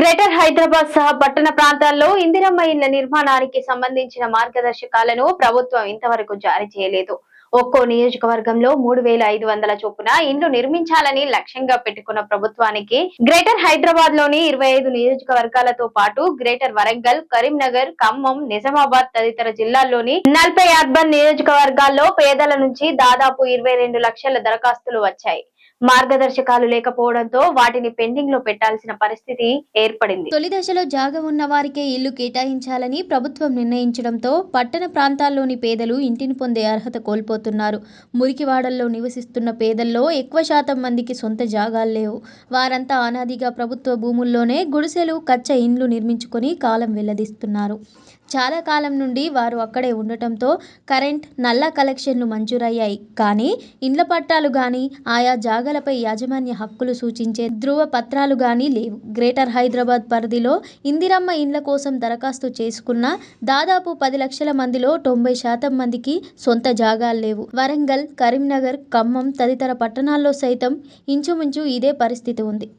Greater Hyderabad సహా పట్టణ ప్రాంతాల్లో ఇందిరమ్మ ఇళ్ళ నిర్మాణానికి సంబంధించిన మార్గదర్శకాలను ప్రభుత్వం ఇంతవరకు జారీ చేయలేదు. ఒక్కో నియోజకవర్గంలో మూడు వేల ఐదు వందల చొప్పున ఇండ్లు నిర్మించాలని లక్ష్యంగా పెట్టుకున్న ప్రభుత్వానికి గ్రేటర్ హైదరాబాద్లోని ఇరవై ఐదు నియోజకవర్గాలతో పాటు గ్రేటర్ వరంగల్ కరీంనగర్ ఖమ్మం నిజామాబాద్ తదితర జిల్లాల్లోని నలభై అర్బన్ నియోజకవర్గాల్లో పేదల నుంచి దాదాపు ఇరవై రెండు లక్షల దరఖాస్తులు వచ్చాయి. మార్గదర్శకాలు లేకపోవడంతో వాటిని పెండింగ్లో పెట్టాల్సిన పరిస్థితి ఏర్పడింది. తొలి దశలో జాగ ఉన్న వారికే ఇల్లు కేటాయించాలని ప్రభుత్వం నిర్ణయించడంతో పట్టణ ప్రాంతాల్లోని పేదలు ఇంటిని పొందే అర్హత కోల్పోతున్నారు. మురికివాడల్లో నివసిస్తున్న పేదల్లో ఎక్కువ శాతం మందికి సొంత జాగాలు లేవు. వారంతా అనాదిగా ప్రభుత్వ భూముల్లోనే గుడిసెలు కచ్చ ఇండ్లు నిర్మించుకొని కాలం వెల్లదిస్తున్నారు. చాలా కాలం నుండి వారు అక్కడే ఉండటంతో కరెంట్ నల్ల కలెక్షన్లు మంజూరయ్యాయి. కానీ ఇండ్ల పట్టాలు కానీ ఆయా జాగలపై యాజమాన్య హక్కులు సూచించే ధృవ పత్రాలు కానీ లేవు. గ్రేటర్ హైదరాబాద్ పరిధిలో ఇందిరమ్మ ఇండ్ల కోసం దరఖాస్తు చేసుకున్న దాదాపు పది లక్షల మందిలో తొంభై శాతం మందికి సొంత జాగాలు లేవు. వరంగల్ కరీంనగర్ ఖమ్మం తదితర పట్టణాల్లో సైతం ఇంచుమించు ఇదే పరిస్థితి ఉంది.